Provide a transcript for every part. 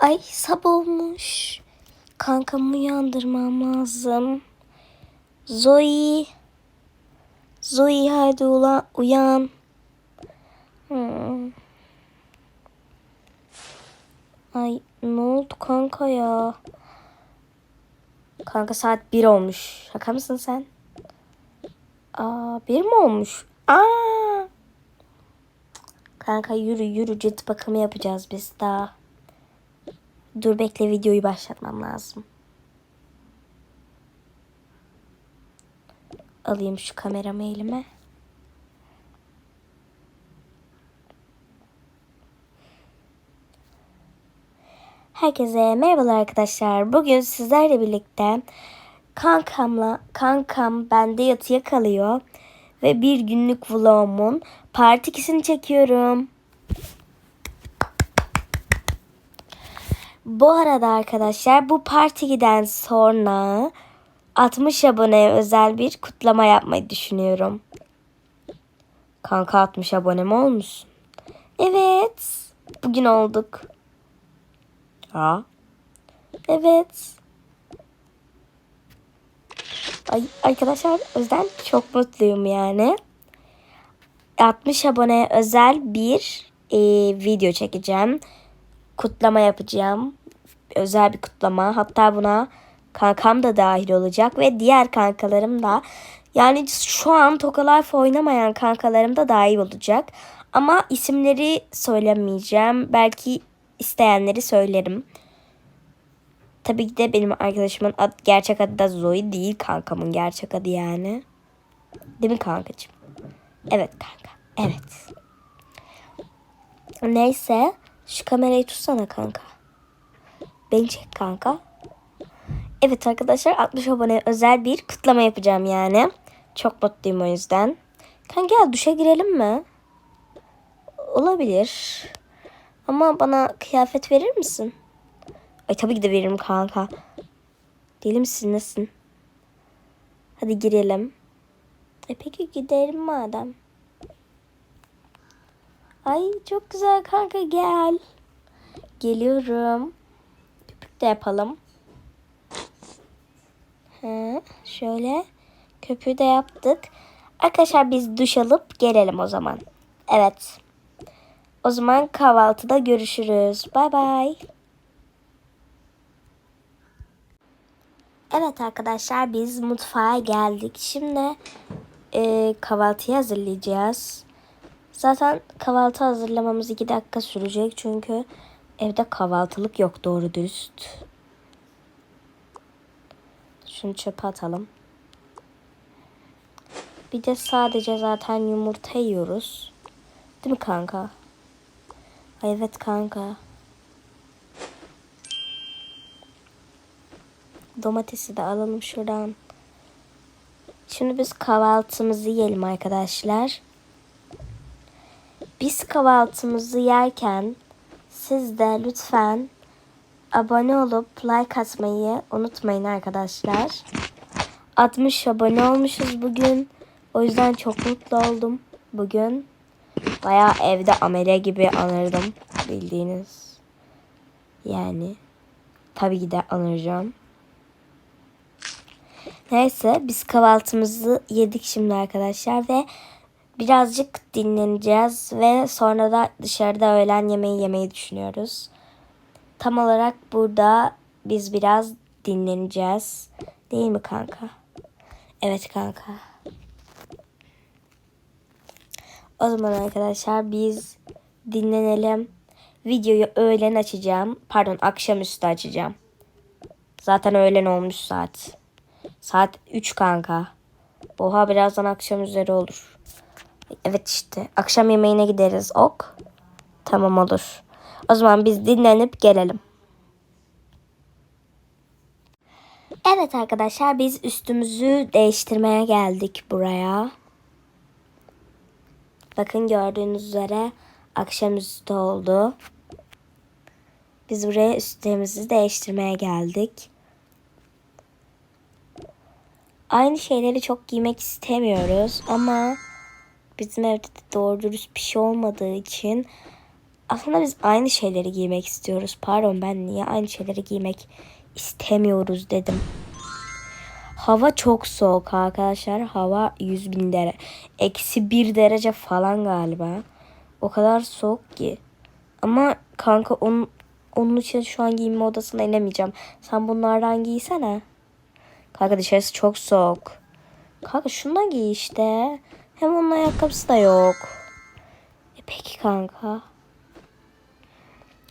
Ay sabah olmuş. Kankamı uyandırmam lazım. Zoe. Zoe hadi ulan uyan. Hmm. Ay ne oldu kanka ya? Kanka saat 1 olmuş. Şaka mısın sen? Aa 1 mi olmuş? Aa. Kanka yürü yürü cilt bakımı yapacağız biz daha. Dur bekle videoyu başlatmam lazım. Alayım şu kameramı elime. Herkese merhabalar arkadaşlar. Bugün sizlerle birlikte kankamla kankam bende yatıya kalıyor ve bir günlük vlogumun part 2'sini çekiyorum. Bu arada arkadaşlar bu part 2'den sonra 60 aboneye özel bir kutlama yapmayı düşünüyorum. Kanka 60 abone mi olmuşsun? Evet. Bugün olduk. Ha? Evet. Ay, arkadaşlar yüzden çok mutluyum yani. 60 aboneye özel bir e, video çekeceğim. Kutlama yapacağım. Özel bir kutlama. Hatta buna kankam da dahil olacak ve diğer kankalarım da. Yani şu an Toka Life oynamayan kankalarım da dahil olacak. Ama isimleri söylemeyeceğim. Belki isteyenleri söylerim. Tabii ki de benim arkadaşımın ad, gerçek adı da Zoe değil kankamın gerçek adı yani. Değil mi kankacığım? Evet kanka. Evet. Neyse. Şu kamerayı tutsana kanka. Beni çek kanka. Evet arkadaşlar 60 abone özel bir kutlama yapacağım yani. Çok mutluyum o yüzden. Kanka gel duşa girelim mi? Olabilir. Ama bana kıyafet verir misin? Ay tabii ki de veririm kanka. Deli misin nesin? Hadi girelim. E peki gidelim madem. Ay çok güzel kanka gel. Geliyorum. Köpük de yapalım. He, şöyle köpüğü de yaptık. Arkadaşlar biz duş alıp gelelim o zaman. Evet. O zaman kahvaltıda görüşürüz. Bay bay. Evet arkadaşlar biz mutfağa geldik. Şimdi e, kahvaltıyı hazırlayacağız. Zaten kahvaltı hazırlamamız iki dakika sürecek. Çünkü evde kahvaltılık yok doğru dürüst. Şunu çöpe atalım. Bir de sadece zaten yumurta yiyoruz. Değil mi kanka? Evet kanka. Domatesi de alalım şuradan. Şimdi biz kahvaltımızı yiyelim arkadaşlar. Biz kahvaltımızı yerken siz de lütfen abone olup like atmayı unutmayın arkadaşlar. 60 abone olmuşuz bugün. O yüzden çok mutlu oldum bugün. Baya evde amele gibi anırdım bildiğiniz. Yani tabii ki de anıracağım. Neyse biz kahvaltımızı yedik şimdi arkadaşlar ve birazcık dinleneceğiz ve sonra da dışarıda öğlen yemeği yemeyi düşünüyoruz. Tam olarak burada biz biraz dinleneceğiz. Değil mi kanka? Evet kanka. O zaman arkadaşlar biz dinlenelim. Videoyu öğlen açacağım. Pardon akşamüstü açacağım. Zaten öğlen olmuş saat. Saat 3 kanka. Oha birazdan akşam üzeri olur. Evet işte akşam yemeğine gideriz ok. Tamam olur. O zaman biz dinlenip gelelim. Evet arkadaşlar biz üstümüzü değiştirmeye geldik buraya. Bakın gördüğünüz üzere akşamüstü oldu. Biz buraya üstlerimizi değiştirmeye geldik. Aynı şeyleri çok giymek istemiyoruz ama bizim evde de doğru dürüst bir şey olmadığı için Aslında biz aynı şeyleri giymek istiyoruz. Pardon ben niye aynı şeyleri giymek istemiyoruz dedim. Hava çok soğuk arkadaşlar. Hava 100 bin derece. Eksi 1 derece falan galiba. O kadar soğuk ki. Ama kanka onun, onun için şu an giyinme odasına inemeyeceğim. Sen bunlardan giysene. Kanka dışarısı çok soğuk. Kanka şundan giy işte. Hem onun ayakkabısı da yok. E peki kanka.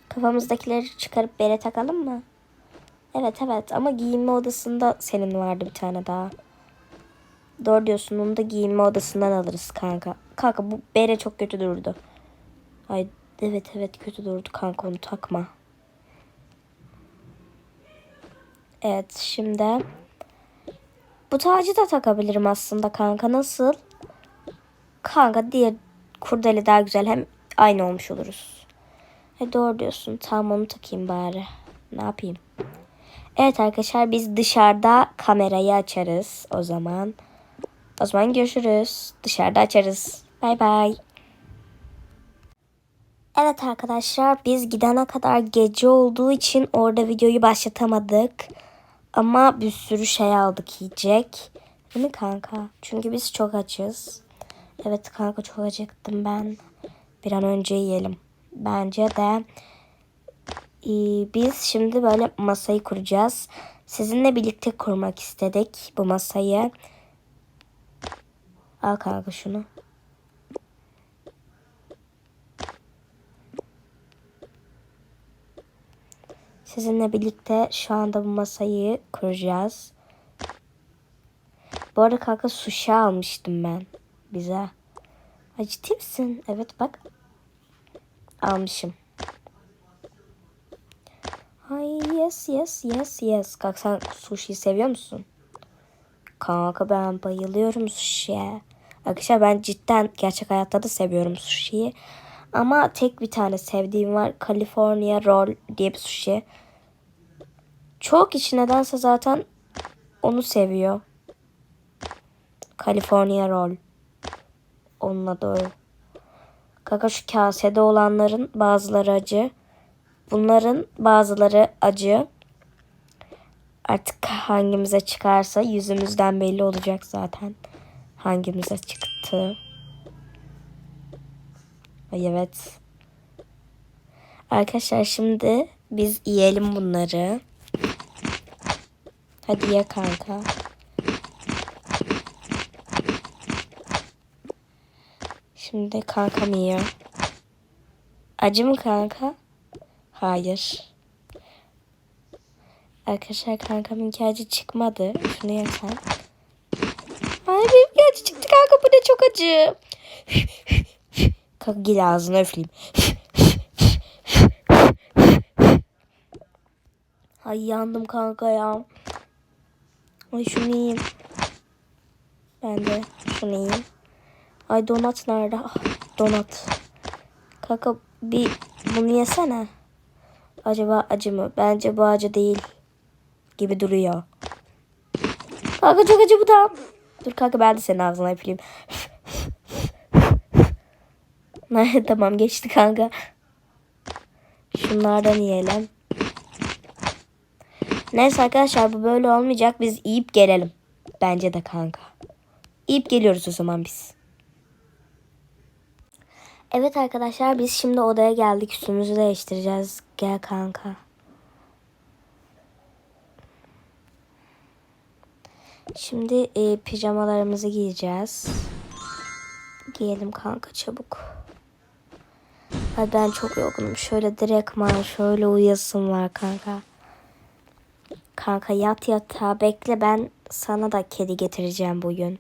Kafamızdakileri çıkarıp bere takalım mı? Evet evet ama giyinme odasında senin vardı bir tane daha. Doğru diyorsun onu da giyinme odasından alırız kanka. Kanka bu bere çok kötü durdu. Ay evet evet kötü durdu kanka onu takma. Evet şimdi bu tacı da takabilirim aslında kanka nasıl? Kanka diğer kurdele daha güzel hem aynı olmuş oluruz. E doğru diyorsun tamam onu takayım bari. Ne yapayım? Evet arkadaşlar biz dışarıda kamerayı açarız o zaman. O zaman görüşürüz. Dışarıda açarız. Bay bay. Evet arkadaşlar biz gidene kadar gece olduğu için orada videoyu başlatamadık. Ama bir sürü şey aldık yiyecek. Değil mi kanka? Çünkü biz çok açız. Evet kanka çok acıktım ben. Bir an önce yiyelim. Bence de ee, biz şimdi böyle masayı kuracağız. Sizinle birlikte kurmak istedik bu masayı. Al kanka şunu. Sizinle birlikte şu anda bu masayı kuracağız. Bu arada kanka sushi almıştım ben bize. Ay ciddi? Evet bak. Almışım. Ay yes yes yes yes. Kanka sen sushi seviyor musun? Kanka ben bayılıyorum sushi'ye. Arkadaşlar ben cidden gerçek hayatta da seviyorum sushi'yi. Ama tek bir tane sevdiğim var. California Roll diye bir sushi. Çok kişi nedense zaten onu seviyor. California Roll. Onunla doğru. Kanka şu kasede olanların bazıları acı. Bunların bazıları acı. Artık hangimize çıkarsa yüzümüzden belli olacak zaten. Hangimize çıktı. Ay evet. Arkadaşlar şimdi biz yiyelim bunları. Hadi ye kanka. Şimdi kankam yiyor. Acı mı kanka? Hayır. Arkadaşlar kankamın acı çıkmadı. Şunu yesen. Ay benim acı çıktı kanka bu ne çok acı. kanka gel ağzını öfleyeyim. Ay yandım kanka ya. Ay şunu yiyeyim. Ben de şunu yiyeyim. Ay donat nerede? Ah, donat. Kanka bir bunu yesene. Acaba acı mı? Bence bu acı değil. Gibi duruyor. Kanka çok acı bu da. Dur kanka ben de senin ağzına yapayım. tamam geçti kanka. Şunlardan yiyelim. Neyse arkadaşlar bu böyle olmayacak. Biz yiyip gelelim. Bence de kanka. Yiyip geliyoruz o zaman biz. Evet arkadaşlar biz şimdi odaya geldik. Üstümüzü değiştireceğiz. Gel kanka. Şimdi e, pijamalarımızı giyeceğiz. Giyelim kanka çabuk. Ay ben çok yorgunum. Şöyle direktman şöyle uyasım var kanka. Kanka yat yatağa bekle ben sana da kedi getireceğim bugün.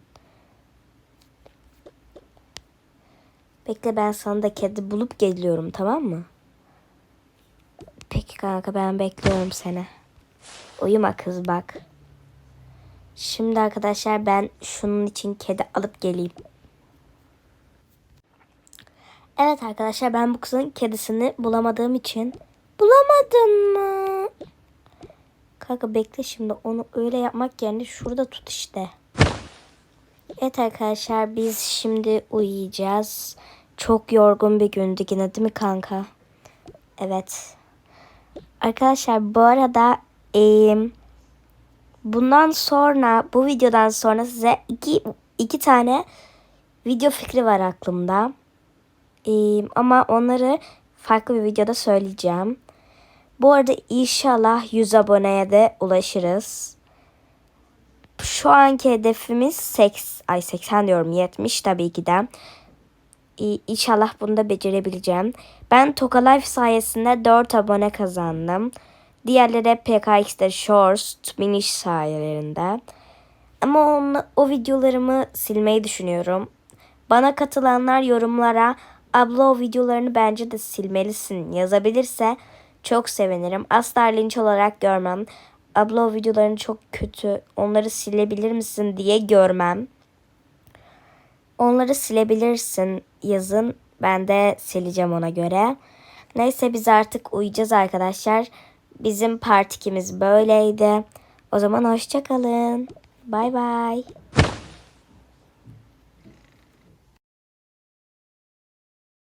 Bekle ben sana da kedi bulup geliyorum tamam mı? Peki kanka ben bekliyorum seni. Uyuma kız bak. Şimdi arkadaşlar ben şunun için kedi alıp geleyim. Evet arkadaşlar ben bu kızın kedisini bulamadığım için bulamadım mı? Kanka bekle şimdi onu öyle yapmak yerine şurada tut işte. Evet arkadaşlar biz şimdi uyuyacağız. Çok yorgun bir gündü yine değil mi kanka? Evet. Arkadaşlar bu arada eee, bundan sonra bu videodan sonra size iki, iki tane video fikri var aklımda. Eee, ama onları farklı bir videoda söyleyeceğim. Bu arada inşallah 100 aboneye de ulaşırız. Şu anki hedefimiz 8, ay 80 diyorum 70 tabii ki de. İnşallah bunu da becerebileceğim. Ben Toka Life sayesinde 4 abone kazandım. Diğerleri PKX'de Shorts, Minish sayelerinde. Ama onu, o videolarımı silmeyi düşünüyorum. Bana katılanlar yorumlara abla o videolarını bence de silmelisin yazabilirse çok sevinirim. Asla linç olarak görmem. Abla o videoların çok kötü onları silebilir misin diye görmem. Onları silebilirsin yazın. Ben de sileceğim ona göre. Neyse biz artık uyuyacağız arkadaşlar. Bizim part 2'miz böyleydi. O zaman hoşça kalın. Bay bay.